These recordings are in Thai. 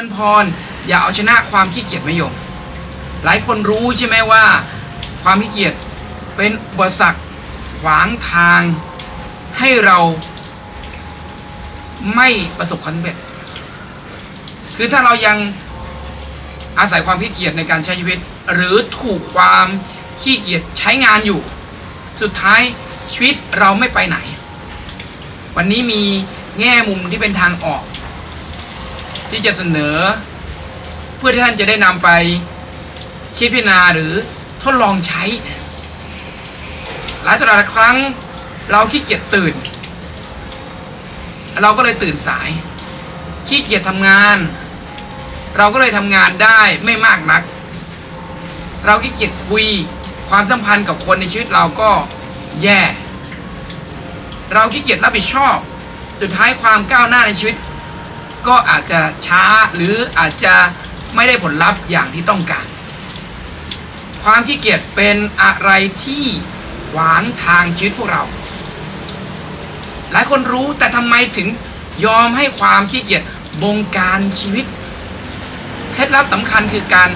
ริญพร อย่าเอาชนะความขี้เกียจไม่ยงหลายคนรู้ใช่ไหมว่า ความขี้เกียจเป็นอุปสรรคขวางทางให้เราไม่ประสบความสำเร็จ คือถ้าเรายังอาศัยความขี้เกียจในการใช้ชีวิต หรือถูกความขี้เกียจใช้งานอยู่ สุดท้ายชีวิตเราไม่ไปไหน วันนี้มีแง่มุมที่เป็นทางออก ที่จะเสนอ เพื่อที่ท่านจะได้นำไปคิดพิจารณาหรือทดลองใช้ หลายต่อหลายครั้งเราขี้เกียจตื่น เราก็เลยตื่นสาย ขี้เกียจทำงาน เราก็เลยทำงานได้ไม่มากนัก เราขี้เกียจคุยความสัมพันธ์กับคนในชีวิตเราก็แย่ เราขี้เกียจรับผิดชอบ สุดท้ายความก้าวหน้าในชีวิต ก็อาจจะช้าหรืออาจจะไม่ได้ผลลัพธ์อย่างที่ต้องการ ความขี้เกียจเป็นอะไรที่ขวางทางชีวิตพวกเรา หลายคนรู้แต่ทำไมถึงยอมให้ความขี้เกียจบงการชีวิต เคล็ดลับสำคัญคือการ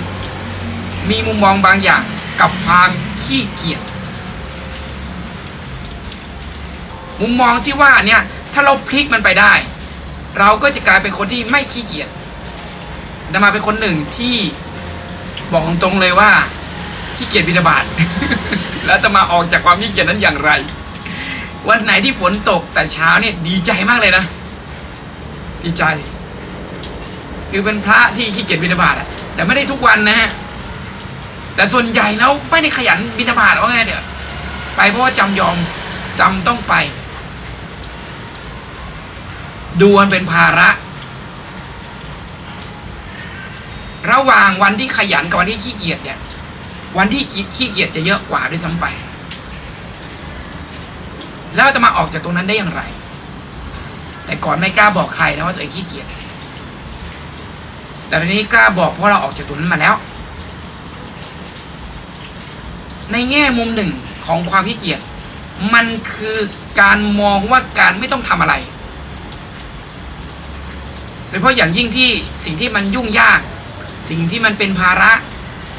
มีมุมมองบางอย่างกับความขี้เกียจมุมมองที่ว่าเนี่ยถ้าเราพลิกมันไปได้ เราก็จะกลายเป็นคนที่ไม่ขี้เกียจจะมาเป็นคนหนึ่งที่บอกตรงๆเลยว่าขี้เกียจบินาบาตแล้วจะมาออกจากความขี้เกียจนั้นอย่างไร วันไหนที่ฝนตกแต่เช้าเนี่ยดีใจมากเลยนะ ดีใจ คือเป็นพระที่ขี้เกียจบินาบาตอะแต่ไม่ได้ทุกวันนะฮะแต่ส่วนใหญ่แล้วไม่ได้ขยันบินาบาตว่าไงเดี๋ยวไปเพราะว่าจำยอมจำต้องไป ดูมันเป็นภาระ ระหว่างวันที่ขยันกับวันที่ขี้เกียจเนี่ย วันที่ขี้เกียจจะเยอะกว่าด้วยซ้ำไป แล้วจะมาออกจากตรงนั้นได้อย่างไร แต่ก่อนไม่กล้าบอกใครนะว่าตัวเองขี้เกียจแต่ทีนี้กล้าบอกเพราะเราออกจากตรงนั้นมาแล้ว ในแง่มุมหนึ่งของความขี้เกียจมันคือการมองว่าการไม่ต้องทำอะไร ดยเฉพาะอย่างยิ่งที่สิ่งที่มันยุ่งยาก สิ่งที่มันเป็นภาระ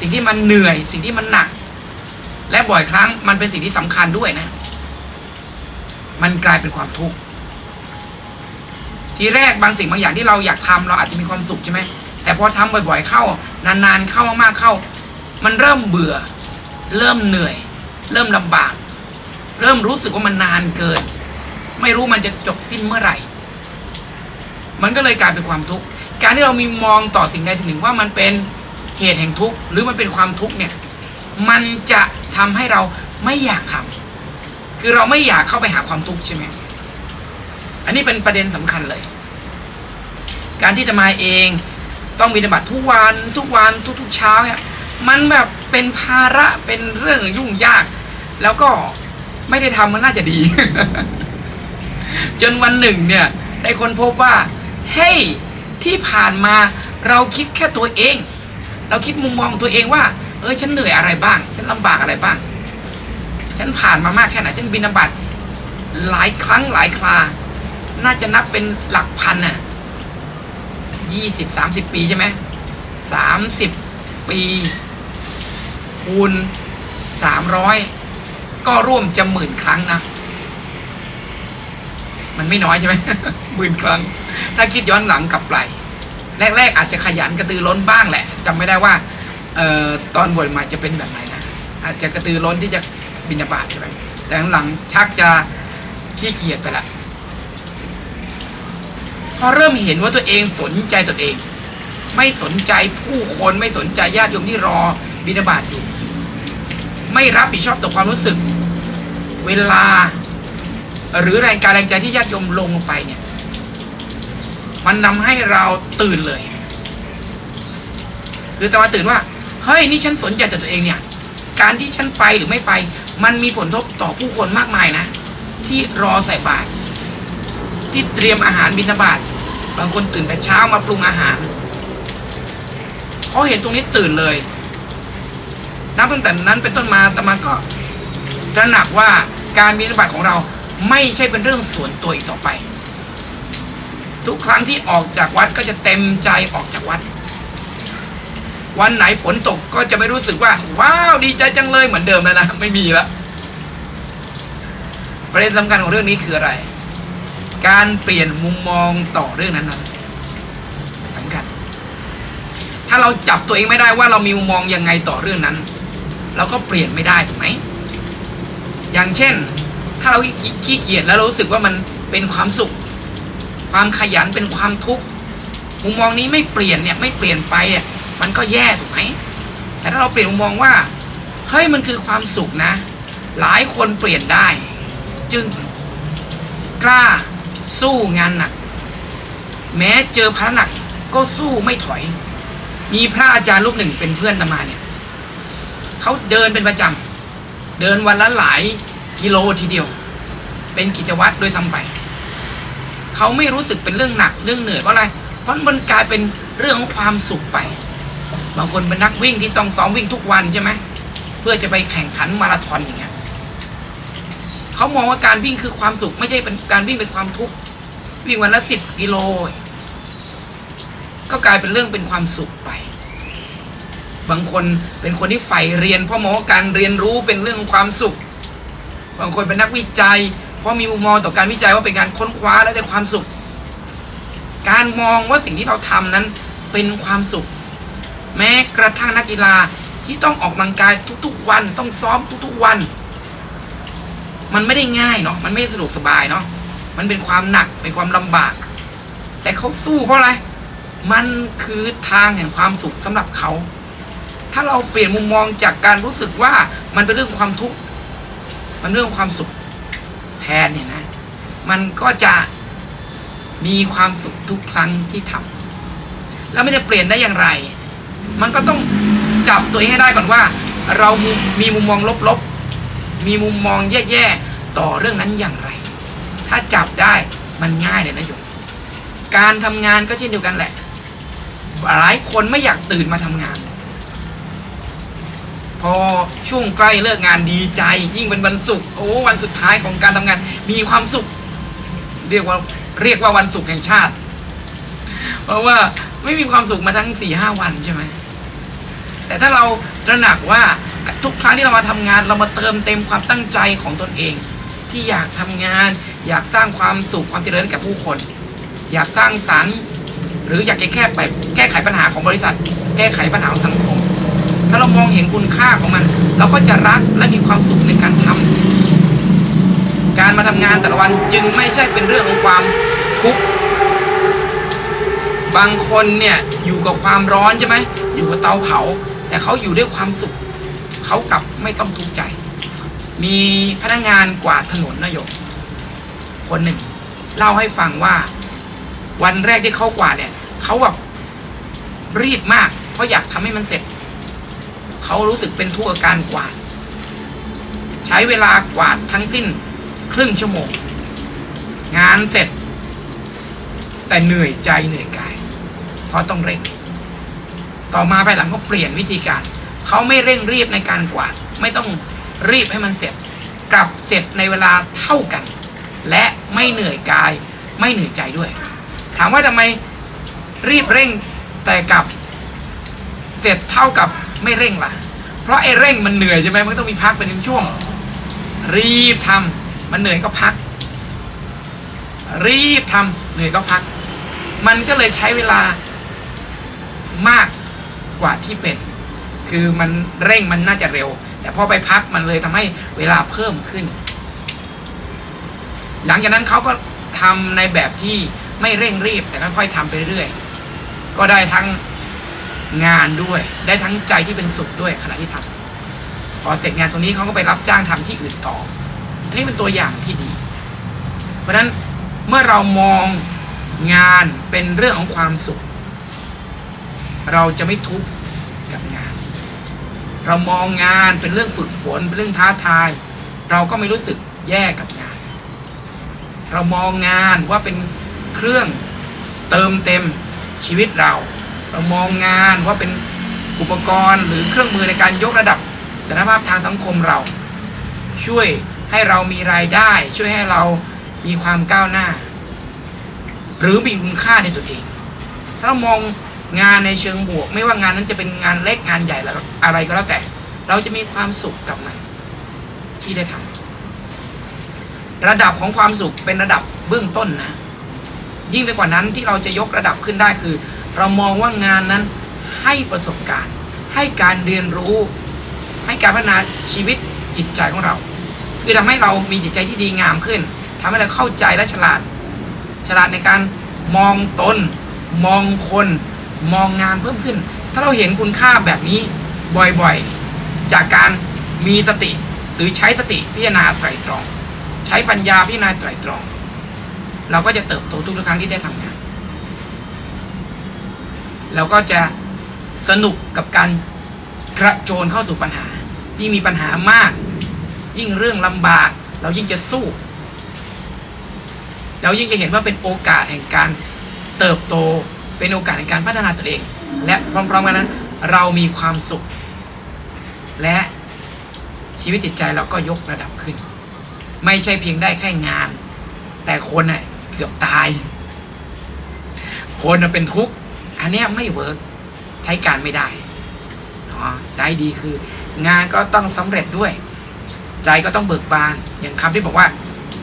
สิ่งที่มันเหนื่อย สิ่งที่มันหนัก และบ่อยครั้งมันเป็นสิ่งที่สำคัญด้วยนะ มันกลายเป็นความทุกข์ทีแรกบางสิ่งบางอย่างที่เราอยากทำเราอาจจะมีความสุขใช่ไหมแต่พอทำบ่อย ๆ เข้านานๆเข้ามากๆเข้า มันเริ่มเบื่อ เริ่มเหนื่อย เริ่มลำบาก เริ่มรู้สึกว่ามันนานเกิน ไม่รู้มันจะจบสิ้นเมื่อไหร่ มันก็เลยกลายเป็นความทุกข์การที่เรามีมองต่อสิ่งใดสิ่งหนึ่งว่ามันเป็นเหตุแห่งทุกข์หรือมันเป็นความทุกข์เนี่ยมันจะทำให้เราไม่อยากทำคือเราไม่อยากเข้าไปหาความทุกข์ใช่ไหมอันนี้เป็นประเด็นสำคัญเลย การที่จะมาเองต้องมีปฏิบัติทุกวันทุกวันทุกๆเช้าเนี่ยมันแบบเป็นภาระเป็นเรื่องยุ่งยาก แล้วก็ไม่ได้ทำมันน่าจะดี จนวันหนึ่งเนี่ยได้คนพบว่า เฮ้ยที่ผ่านมาเราคิดแค่ตัวเอง เราคิดมุมมองตัวเองว่า เออฉันเหนื่อยอะไรบ้าง ฉันลำบากอะไรบ้าง ฉันผ่านมามากแค่ไหนฉันบินบัตหลายครั้งหลายครา น่าจะนับเป็นหลักพันน่ะยี่สิบสามสิบปีใช่ไหมสามสิบปีคูณสามร้อยก็ร่วมจะหมื่นครั้งนะ มันไม่น้อยใช่ไหมหมื่นครั้ง ถ้าคิดย้อนหลังกลับไปแรก ๆ อาจจะขยันกระตือร้นบ้างแหละจำไม่ได้ว่าเอ่อตอนบวชใหม่จะเป็นแบบไหนนะอาจจะกระตือร้นที่จะบินบาตใช่ไหมแต่หลังชักจะขี้เกียจไปละพอเริ่มเห็นว่าตัวเองสนใจตัวเอง ไม่สนใจผู้คนไม่สนใจญาติโยมที่รอบิณฑบาตอยู่ ไม่รับผิดชอบต่อความรู้สึก เวลา หรือแรงการแรงใจที่ญาติโยมลงไปเนี่ย มันนำให้เราตื่นเลย คือแต่ว่าตื่นว่า เฮ้ย นี่ฉันสนใจแต่ตัวเองเนี่ย การที่ฉันไปหรือไม่ไป มันมีผลกระทบต่อผู้คนมากมายนะ ที่รอใส่บาตรที่เตรียมอาหารบิณฑบาตบางคนตื่นแต่เช้ามาปรุงอาหารพอเห็นตรงนี้ตื่นเลยนับตั้งแต่นั้นเป็นต้นมาอาตมาก็ตระหนักว่าการบิณฑบาตของเราไม่ใช่เป็นเรื่องส่วนตัวอีกต่อไป ทุกครั้งที่ออกจากวัดก็จะเต็มใจออกจากวัด วันไหนฝนตกก็จะไม่รู้สึกว่า ว้าวดีใจจังเลยเหมือนเดิมแล้วนะไม่มีละประเด็นสำคัญของเรื่องนี้คืออะไร การเปลี่ยนมุมมองต่อเรื่องนั้นๆสำคัญ ถ้าเราจับตัวเองไม่ได้ว่าเรามีมุมมองยังไงต่อเรื่องนั้น เราก็เปลี่ยนไม่ได้ถูกไหม อย่างเช่น ถ้าเราขี้เกียจแล้วเรารู้สึกว่ามันเป็นความสุข ความขยันเป็นความทุกข์มุมมองนี้ไม่เปลี่ยนเนี่ยไม่เปลี่ยนไปเนี่ยมันก็แย่ถูกไหมแต่ถ้าเราเปลี่ยนมุมมองว่าเฮ้ยมันคือความสุขนะ หลายคนเปลี่ยนได้ จึงกล้าสู้งานหนักแม้เจอพระหนักก็สู้ไม่ถอย มีพระอาจารย์รูปหนึ่งเป็นเพื่อนตมาเนี่ยเขาเดินเป็นประจำเดินวันละหลายกิโลทีเดียว เป็นกิจวัตรโดยซ้ำไป เขาไม่รู้สึกเป็นเรื่องหนักเรื่องเหนื่อยเพราะอะไรเพราะมันกลายเป็นเรื่องของความสุขไป บางคนเป็นนักวิ่งที่ต้องซ้อมวิ่งทุกวันใช่ไหมเพื่อจะไปแข่งขันมาราธอนอย่างเงี้ยเขามองว่าการวิ่งคือความสุขไม่ใช่เป็นการวิ่งเป็นความทุกข์วิ่งวันละสิบกิโล ก็กลายเป็นเรื่องเป็นความสุขไป บางคนเป็นคนที่ใฝ่เรียนเพราะมองว่าการเรียนรู้เป็นเรื่องของความสุข บางคนเป็นนักวิจัย ราะมีมุมมองต่อการวิจัยว่าเป็นการค้นคว้าและได้ความสุข การมองว่าสิ่งที่เราทำนั้นเป็นความสุข แม้กระทั่งนักกีฬาที่ต้องออกกำลังกายทุกๆวันต้องซ้อมทุกๆวัน มันไม่ได้ง่ายเนาะมันไม่ได้สะดวกสบายเนาะมันเป็นความหนักเป็นความลำบาก แต่เขาสู้เพราะอะไร มันคือทางแห่งความสุขสำหรับเขา ถ้าเราเปลี่ยนมุมมองจากการรู้สึกว่ามันเป็นเรื่องความทุกข์มันเรื่องความสุข ทนเนี่ยนะ มันก็จะมีความสุขทุกครั้งที่ทำแล้วมันจะเปลี่ยนได้อย่างไร มันก็ต้องจับตัวเองให้ได้ก่อนว่า เรามีมุมมองลบๆ มีมุมมองแย่ๆ ต่อเรื่องนั้นอย่างไร ถ้าจับได้มันง่ายเลยนะโยมการทำงานก็เช่นเดียวกันแหละ หลายคนไม่อยากตื่นมาทำงาน พอช่วงใกล้เลิกงานดีใจ ยิ่งเป็นวันศุกร์โอ้วันสุดท้ายของการทำงาน มีความสุข เรียกว่าเรียกว่าวันศุกร์แห่งชาติ เพราะว่าไม่มีความสุขมาทั้งสี่ห้าวันใช่ไหมแต่ถ้าเราตระหนักว่าทุกครั้งที่เรามาทำงานเรามาเติมเต็มความตั้งใจของตนเอง ที่อยากทำงาน อยากสร้างความสุขความเจริญกับผู้คน อยากสร้างสรรค์ หรืออยากจะแก้ไปแก้ไขปัญหาของบริษัท แก้ไขปัญหาของสังคม ถ้าเรามองเห็นคุณค่าของมัน เราก็จะรักและมีความสุขในการทำการมาทำงานแต่ละวันจึงไม่ใช่เป็นเรื่องของความทุกข์บางคนเนี่ยอยู่กับความร้อนใช่ไหมอยู่กับเตาเผา แต่เขาอยู่ด้วยความสุข เขากลับไม่ต้องทุกข์ใจ มีพนักงานกวาดถนนนายกคนหนึ่งเล่าให้ฟังว่า วันแรกที่เขากวาดเนี่ยเขาแบบรีบมากเพราะอยากทำให้มันเสร็จ เขารู้สึกเป็นทุกข์กับการกวาด ใช้เวลากวาดทั้งสิ้นครึ่งชั่วโมง งานเสร็จ แต่เหนื่อยใจเหนื่อยกาย เพราะต้องเร่ง ต่อมาภายหลังก็เปลี่ยนวิธีการ เขาไม่เร่งรีบในการกวาด ไม่ต้องรีบให้มันเสร็จ กลับเสร็จในเวลาเท่ากัน และไม่เหนื่อยกายไม่เหนื่อยใจด้วย ถามว่าทำไมรีบเร่งแต่กลับเสร็จเท่ากับ ไม่เร่งล่ะ เพราะไอ้เร่งมันเหนื่อยใช่ไหมมันต้องมีพักเป็นช่วง รีบทำมันเหนื่อยก็พัก รีบทำเหนื่อยก็พัก มันก็เลยใช้เวลามากกว่าที่เป็น คือมันเร่งมันน่าจะเร็ว แต่พอไปพักมันเลยทำให้เวลาเพิ่มขึ้น หลังจากนั้นเขาก็ทำในแบบที่ไม่เร่งรีบแต่ค่อยๆทำไปเรื่อย ก็ได้ทั้ง งานด้วย ได้ทั้งใจที่เป็นสุขด้วยขณะที่ทำพอเสร็จงานตรงนี้เขาก็ไปรับจ้างทำที่อื่นต่อ อันนี้เป็นตัวอย่างที่ดี เพราะฉะนั้นเมื่อเรามองงานเป็นเรื่องของความสุข เราจะไม่ทุกข์กับงาน เรามองงานเป็นเรื่องฝึกฝนเป็นเรื่องท้าทาย เราก็ไม่รู้สึกแย่กับงาน เรามองงานว่าเป็นเครื่องเติมเต็มชีวิตเรา เรามองงานว่าเป็นอุปกรณ์หรือเครื่องมือในการยกระดับสถานภาพทางสังคมเรา ช่วยให้เรามีรายได้ ช่วยให้เรามีความก้าวหน้า หรือมีคุณค่าในตัวเอง ถ้าเรามองงานในเชิงบวก ไม่ว่างานนั้นจะเป็นงานเล็กงานใหญ่แล้วอะไรก็แล้วแต่ เราจะมีความสุขกับมันที่ได้ทำระดับของความสุขเป็นระดับเบื้องต้นนะ ยิ่งไปกว่านั้นที่เราจะยกระดับขึ้นได้คือ เรามองว่างานนั้นให้ประสบการณ์ ให้การเรียนรู้ ให้การพัฒนาชีวิตจิตใจของเรา คือทำให้เรามีจิตใจที่ดีงามขึ้นทำให้เราเข้าใจและฉลาด ฉลาดในการมองตน มองคน มองงานเพิ่มขึ้น ถ้าเราเห็นคุณค่าแบบนี้บ่อยๆ จากการมีสติหรือใช้สติพิจารณาไตรตรอง ใช้ปัญญาพิจารณาไตรตรอง เราก็จะเติบโตทุกครั้งที่ได้ทำงาน เราก็จะสนุกกับการกระโจนเข้าสู่ปัญหา ยิ่งมีปัญหามาก ยิ่งเรื่องลำบาก เรายิ่งจะสู้ เรายิ่งจะเห็นว่าเป็นโอกาสแห่งการเติบโต เป็นโอกาสแห่งการพัฒนาตัวเอง และพร้อมๆกันนั้น เรามีความสุข และชีวิตจิตใจเราก็ยกระดับขึ้น ไม่ใช่เพียงได้แค่งาน แต่คนน่ะเกือบตาย คนเป็นทุกข์ อันนี้ไม่เวิร์กใช้การไม่ได้เนาะใจดีคือ งานก็ต้องสำเร็จด้วย ใจก็ต้องเบิกบาน อย่างคำที่บอกว่า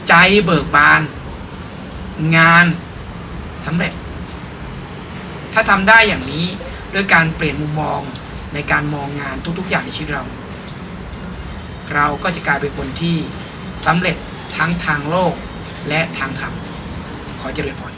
ใจเบิกบาน งานสำเร็จ ถ้าทำได้อย่างนี้ด้วยการเปลี่ยนมุมมองในการมองงานทุก ๆ อย่างในชีวิตเรา เราก็จะกลายเป็นคนที่สำเร็จทั้งทางโลกและทางธรรมขอเจริญพร